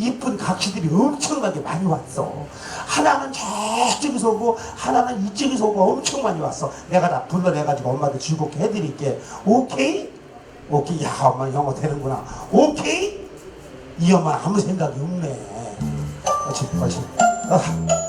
이쁜 각시들이 엄청나게 많이 왔어. 하나는 저쪽에서 오고 하나는 이쪽에서 오고 엄청 많이 왔어. 내가 다 불러내가지고 엄마들 즐겁게 해드릴게. 오케이? 오케이. 야 엄마 영어 되는구나. 오케이? 이 엄마 아무 생각이 없네. 그렇지, 그렇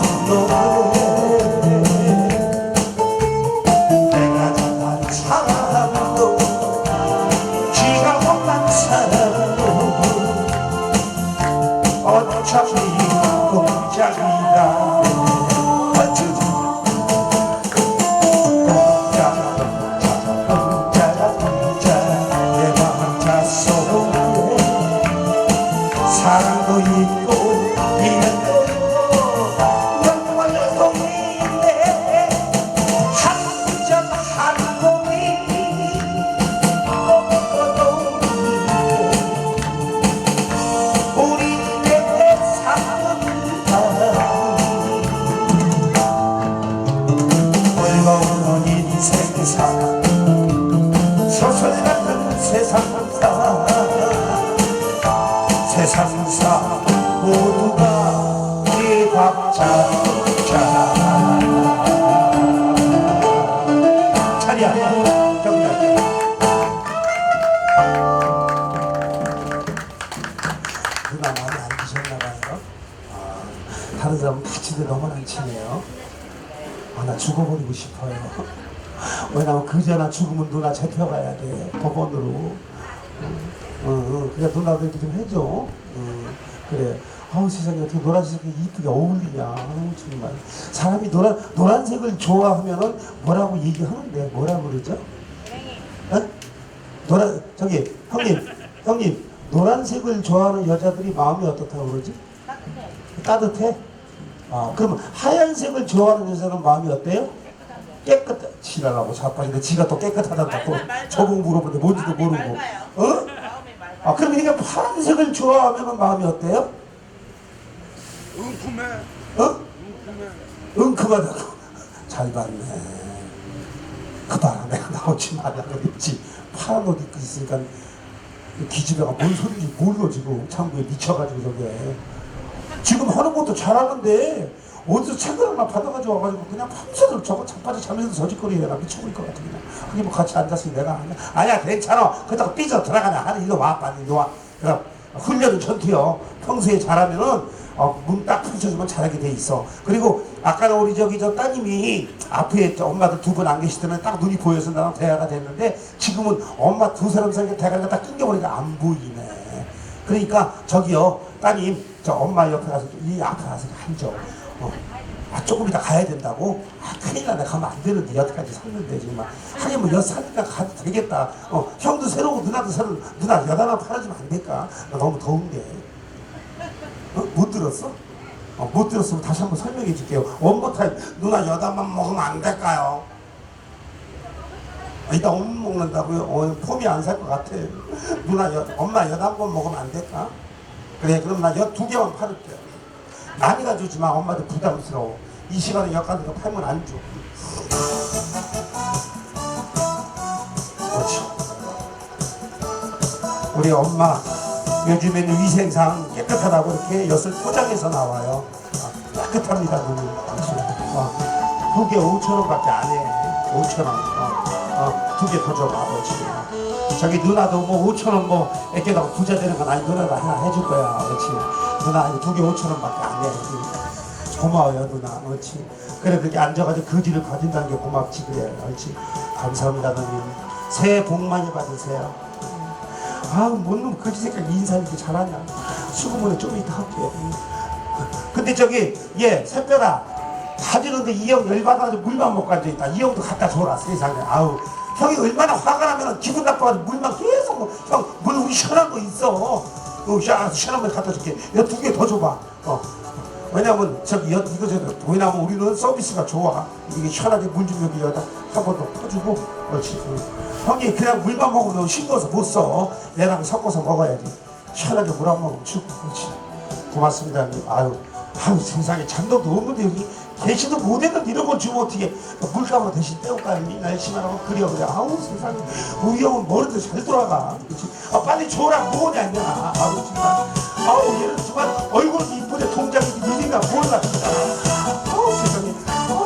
부르 죽으면 누나 잡혀가야 돼 법원으로 어, 어, 그러니까 누나도 이렇게 좀 해줘. 어, 그래. 아우 세상에 어떻게 노란색이 이쁘게 어울리냐. 아우 정말. 사람이 노란 노란색을 좋아하면은 뭐라고 얘기하는데 뭐라 그러죠? 어? 노란 저기 형님 형님 노란색을 좋아하는 여자들이 마음이 어떻다고 그러지? 따뜻해. 아 그러면 하얀색을 좋아하는 여자는 마음이 어때요? 깨끗해. 지랄하고 자빠지는데 지가 또 깨끗하단다 또 저공 물어보는데 뭔지도 모르고. 어? 아 그럼 이게 파란색을 좋아하면 마음이 어때요? 은품에 어? 은큼하다고 잘 봤네 그 바람 내가 나오지 말라 그랬지 파란 옷 입고 있으니까 기집애가 뭔 소리인지 모르고 지금 창구에 미쳐가지고 저게 지금 하는 것도 잘하는데 어디서 책을 하나 받아가지고 와가지고 그냥 밤새도록 저거 자빠져 자면서 저짓거리 해라. 미쳐버릴 것 같아 그냥. 하긴 뭐 같이 앉아서 내가 하냐 아니야 괜찮아. 그렇다고 삐져 들어가냐 하는 일로 와 빨리 일로 와. 그럼 훈련은 전투요 평소에 잘하면은 어, 문 딱 펼쳐주면 잘하게 돼 있어. 그리고 아까는 우리 저기 저 따님이 앞에 저 엄마들 두 분안 때는 딱 눈이 보여서 나랑 대화가 됐는데 지금은 엄마 두 사람 사이에 대화가 딱 끊겨버리니까 안 보이네. 그러니까 저기요 따님 저 엄마 옆에 가서 이 앞에 가서 앉아 어. 아 조금 이따 가야 된다고? 아 큰일 나네 가면 안 되는데 여태까지 샀는데 지금 하긴 뭐 여사니까 가도 되겠다 어 형도 새로고 누나도 새로 누나 여 하나 팔아주면 안 될까? 나 너무 더운데 어? 못 들었어? 어, 못 들었으면 다시 한번 설명해 줄게요 원모타임 누나 여담만 먹으면 안 될까요? 아, 이따 못 먹는다고요? 어, 폼이 안 살 것 같아 누나 여, 엄마 여담 번 먹으면 안 될까? 그래 그럼 나 여 두 개만 팔을게요 많이 가져오지 마 엄마도 부담스러워 이 시간에 거 팔면 안 줘. 그렇지. 우리 엄마 요즘에는 위생상 깨끗하다고 이렇게 엿을 포장해서 나와요. 아, 깨끗합니다 눈이. 그렇지. 어, 두개 5천 원밖에 안 해. 5천 원. 어, 어, 두개 더 줘봐 아버지. 저기 누나도 뭐 5천 원 뭐 애껴다가 부자 되는 건 아니 누나가 하나 해줄 거야. 그렇지. 누나 이거 두개 5천 원밖에 안 해. 고마워요 누나. 그렇지. 그래 그렇게 앉아가지고 거지를 가진다는 게 고맙지 그래. 그렇지. 감사합니다 누님. 새해 복 많이 받으세요. 아우 뭔놈 거지 새끼 인사 이렇게 잘하냐. 수고문에 좀 이따 할게. 근데 저기 얘 새별아. 가지는데 이 형 열받아가지고 물만 먹고 앉아있다. 이 형도 갖다 줘라 세상에. 아우 형이 얼마나 화가 나면 기분 나빠가지고 물만 계속 뭐, 형물 우리 시원한 거 있어 어, 야, 시원한 거 갖다 줄게. 야두개 더 줘봐. 어. 왜냐면 저기 여, 이거 저 왜냐면 우리는 서비스가 좋아. 이게 시원하게 물 좀 여기 여기다 한 번 더 퍼주고. 그렇지. 응. 형이 그냥 물만 먹으면 싱거워서 못 써. 얘랑 섞어서 먹어야지. 시원하게 물 한 모금 주고. 그렇지. 고맙습니다. 아유 아유 세상에 잠도 없는데 여기 계시도 못했는데 이런 걸 주면 어떻게 물감으로 대신 형님 열심히 하라고 그려 그래. 아우 세상에. 우리 형은 머리도 잘 돌아가. 그렇지 아 빨리 줘라. 뭐냐 임마 아우 정말. 아우 얘는 정말 얼굴도 이쁘데 동작이 니네가 몰라 아우 세상에. 아싸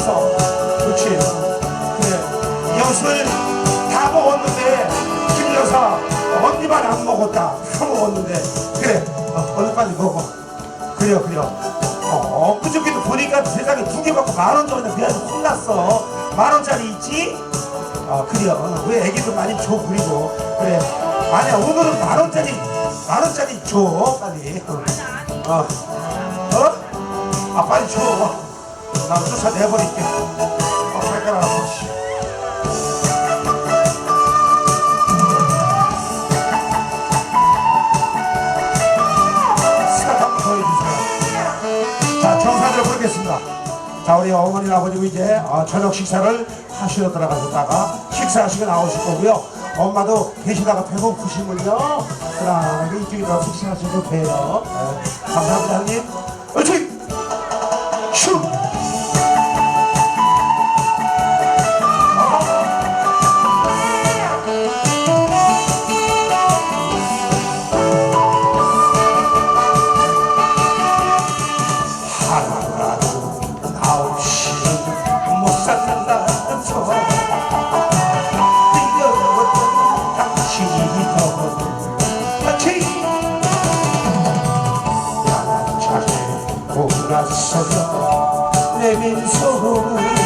없어 그렇지. 그래 엿을 다 먹었는데 김 여사 언니만 안 먹었다. 다 먹었는데. 그래. 어, 빨리 먹어. 그래요 그래요. 어, 엊그저께도 보니까 세상에 두 개 받고 만원 정도 미안해서 혼났어. 만 원짜리 있지? 어 그래요. 어, 왜 애기도 많이 줘 그리고. 그래. 아니야 오늘은 만 원짜리 만 원짜리 줘 빨리. 어. 어? 아 빨리 줘 나 쫓아내버릴게 어 발가락 해주세요 자, 정사를 부르겠습니다. 자, 우리 어머니, 아버지고 이제 어, 저녁 식사를 하시러 들어가셨다가 식사하시고 나오실 거고요. 엄마도 계시다가 배고프시면요. 편안하게 이쪽에 서 식사하셔도 돼요. 네. 감사합니다, 형님. 옳지! 슈! 자네 몰랐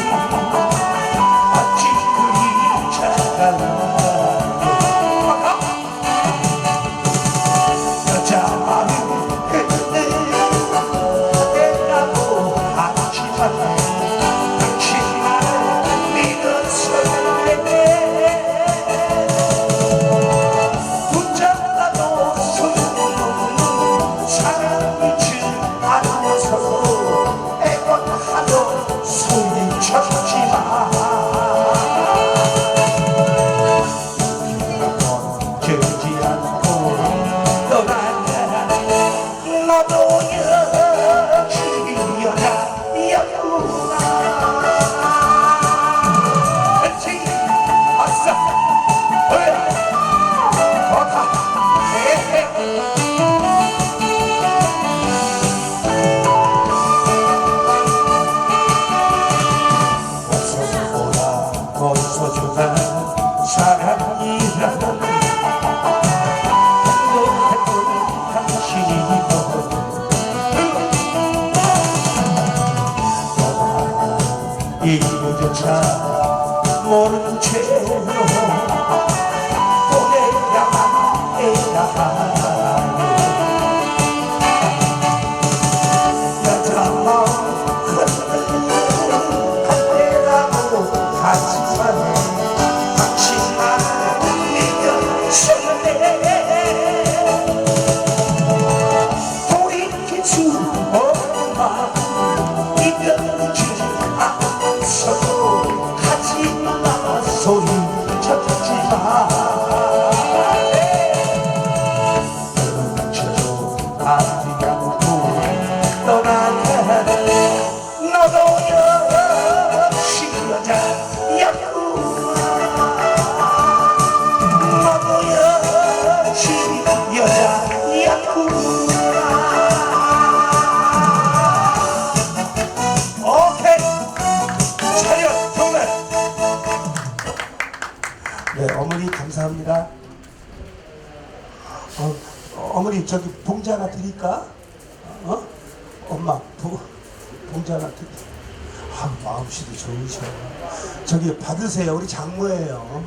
받으세요 우리 장모예요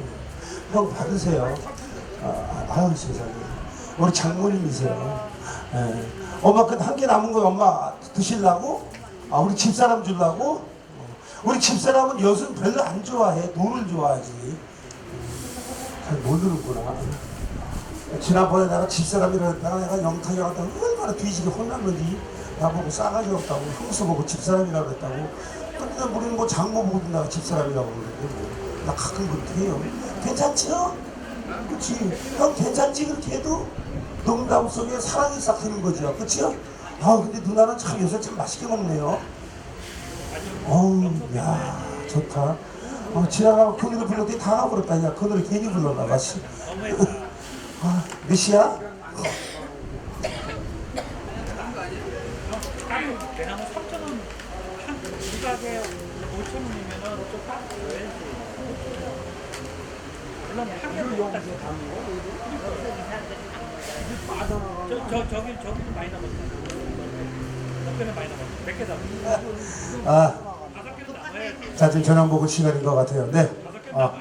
형 받으세요 아, 아유 세상에 우리 장모님이세요 예. 엄마 그 한 개 남은 거 엄마 드실라고? 아 우리 집사람 주려고? 어. 우리 집사람은 엿은 별로 안 좋아해 돈을 좋아하지 잘 모르는구나 지난번에 내가 집사람이라 했다가 내가 영탁이 왔다가 얼마나 뒤지게 혼났는지 나보고 싸가지 없다고 형수 보고 집사람이라고 했다고 근데 우리는 뭐 장모 보고 내가 집사람이라고 그러는데 뭐. 나 가끔 그렇게 해요 괜찮죠? 그치 형 괜찮지 그렇게 해도 농담 속에 사랑이 싹 트는 거죠 그치요? 아 근데 누나는 참 요새 참 맛있게 먹네요 어우 야 좋다 어, 지나가고 그 노래 불렀더니 다 가버렸다 야 그 노래 괜히 불렀나 봐 씨. 아, 몇 시야? 대나무 3,000원 한 두가게 5,000원이면은 좀 깎아줘야지. 물론. 저, 저, 저기, 저기는 많이 남았어. 몇 개는 많이 남았어. 몇개 남았어. 아, 다섯 개는 남아야지. 자 지금 전화 보고 시간인 것 같아요 네 다섯 아,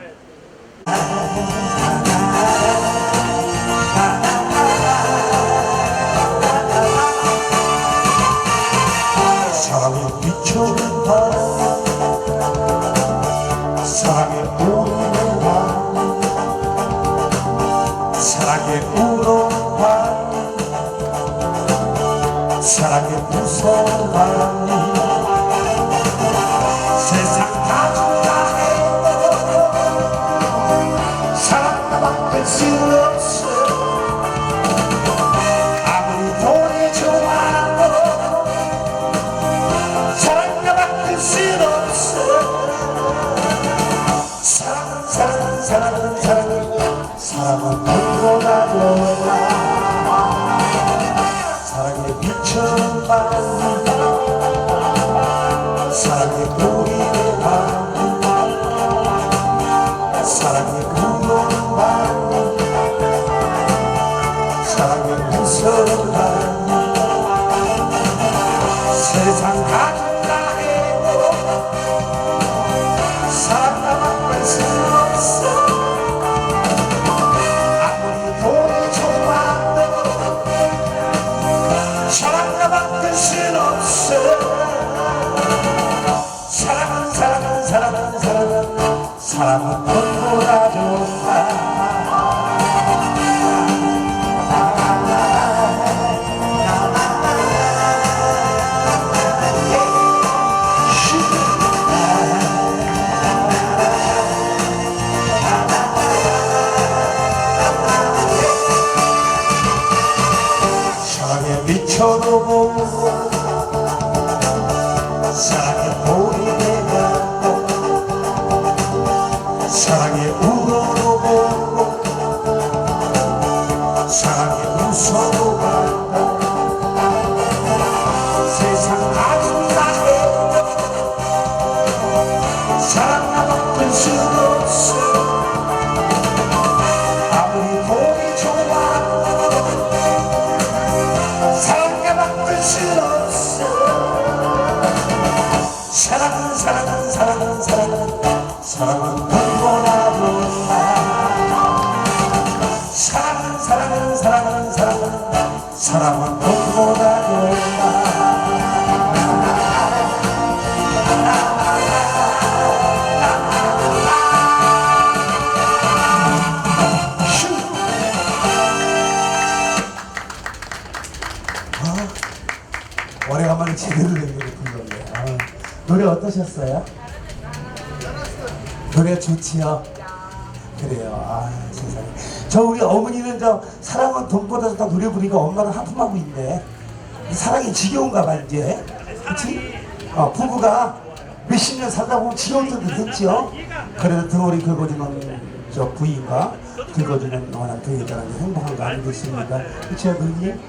좋지요? 그래요. 아, 세상에. 저 우리 어머니는 저 사랑은 돈보다 좋다 노래 부르니까 엄마는 하품하고 있네. 이 사랑이 지겨운가 봐, 이제. 그치? 어, 부부가 몇십 년 살다 보면 지겨울 때도 됐죠? 그래도 등어리 긁어주는 저 부인과 긁어주는 그 여자는 행복한 거 아니겠습니까? 그쵸, 누님?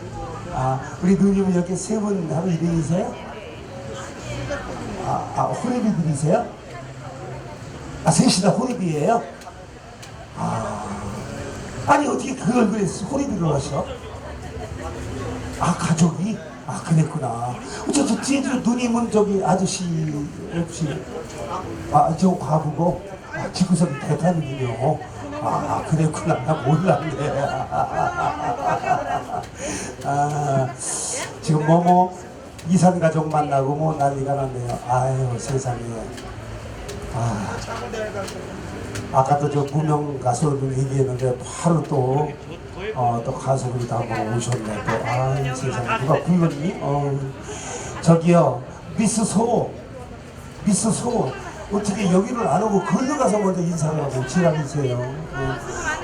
아, 우리 누님은 이렇게 세분 하고 일행이세요? 아, 아, 호레비들이세요? 아, 셋이 다 호레비예요? 아, 아니, 어떻게 그 얼굴에 호레비를 하셔? 아, 가족이? 아, 그랬구나. 저, 저, 뒤에 저 누님은 저기 아저씨, 혹시, 아, 저 과부고, 아, 지구석이 대단이군요. 아, 그랬구나. 나 몰랐네. 아, 지금 뭐, 뭐, 이산 가족 만나고 뭐 난리가 났네요. 아유, 세상에. 아, 아까 또저 무명 가수분 얘기했는데 바로 또, 어, 또 가수분이 다 한번 오셨네. 또, 아이, 세상에. 누가 불렀니? 어, 저기요, 미스 소. 미스 소. 어떻게 여기를 안 오고 걸려가서 먼저 인사를 하고 지랄이세요. 어,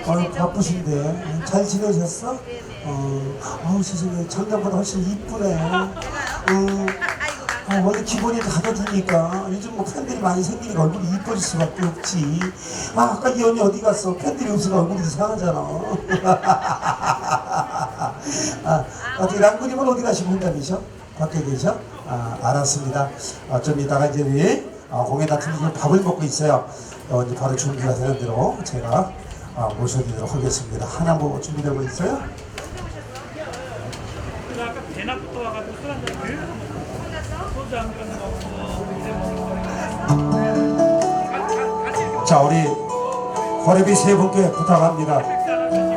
오늘 바쁘신데 잘 지내셨어? 어, 아우 세상에 작년보다 훨씬 이쁘네. 어, 어, 원래 기본이 가져주니까 요즘 뭐 팬들이 많이 생기니까 얼굴이 이뻐질 수밖에 없지. 아, 아까 이 언니 어디 갔어? 팬들이 없으니까 얼굴이 이상하잖아. 아, 어떻게 랑구님은 어디 가시고 혼자 계셔? 밖에 계셔? 아, 알았습니다. 어, 좀 이따가 이제 우리 어, 공연 같은 데 밥을 먹고 있어요. 어, 이제 바로 준비가 되는 대로 제가 어, 모셔드리도록 하겠습니다. 하나 뭐 준비되고 있어요? 그래서 아까 대낮부터 와가지고 술 한잔 계속 먹고 소주 한잔 먹고 이제 먹고 같이 이렇게 자, 우리 호래비 세 분께 부탁합니다.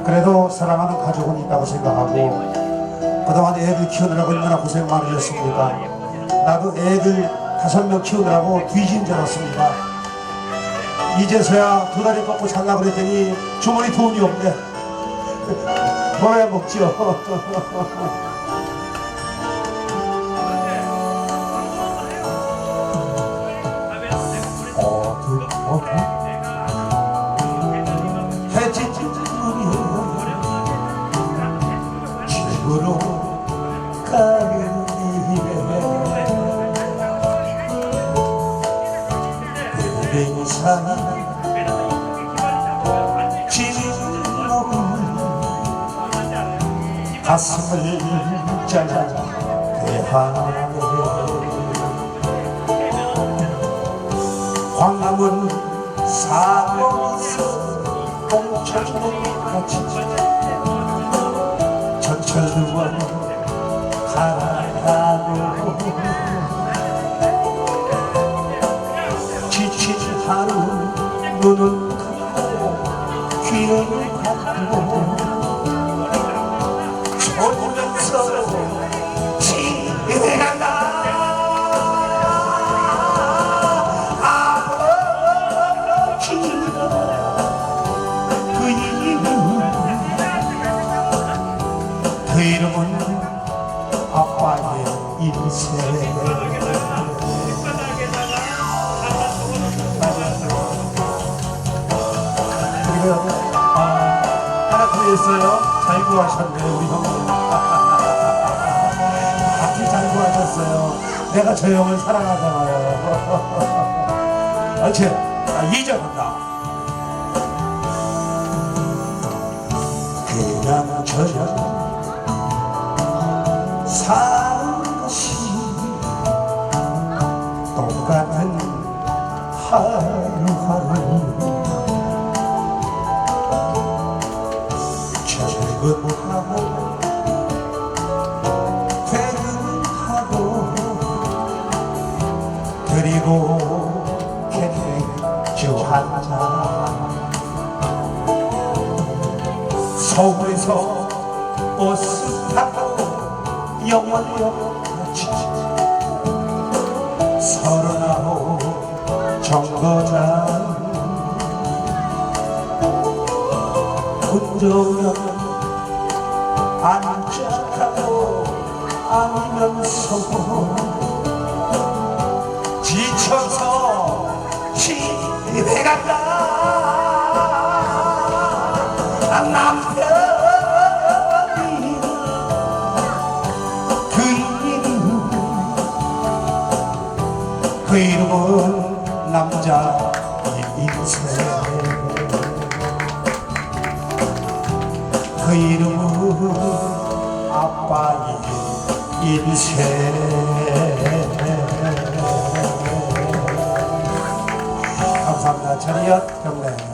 그래도 사랑하는 가족은 있다고 생각하고 그동안 애들 키우느라고 얼마나 고생 많으셨습니까? 나도 애들 다섯 명 키우느라고 뒤진 줄 알았습니다. 이제서야 두 다리 뻗고 살라 그랬더니 주머니 돈이 없네. 벌어야 먹지요. 가슴을 짜자 대하네 광화문 사거리에서 공천같이 전철두번 가라가고 지친 하루 눈은 이름은 아빠의 인생 아, 잘 구하셨네 우리 형님 내가 저 형을 사랑하잖아요. 어째 아, 이정한다. 그냥 저녁 사는 것이 똑같은 하루하루. 출근하고 퇴근하고 그리고 맥주 한잔 서울에서 버스 영월역까지 서른아홉 정거장 운전면 안짝하고 아니면서 지쳐서 이름은 아빠의 인생 감사합니다. 차리엇 경례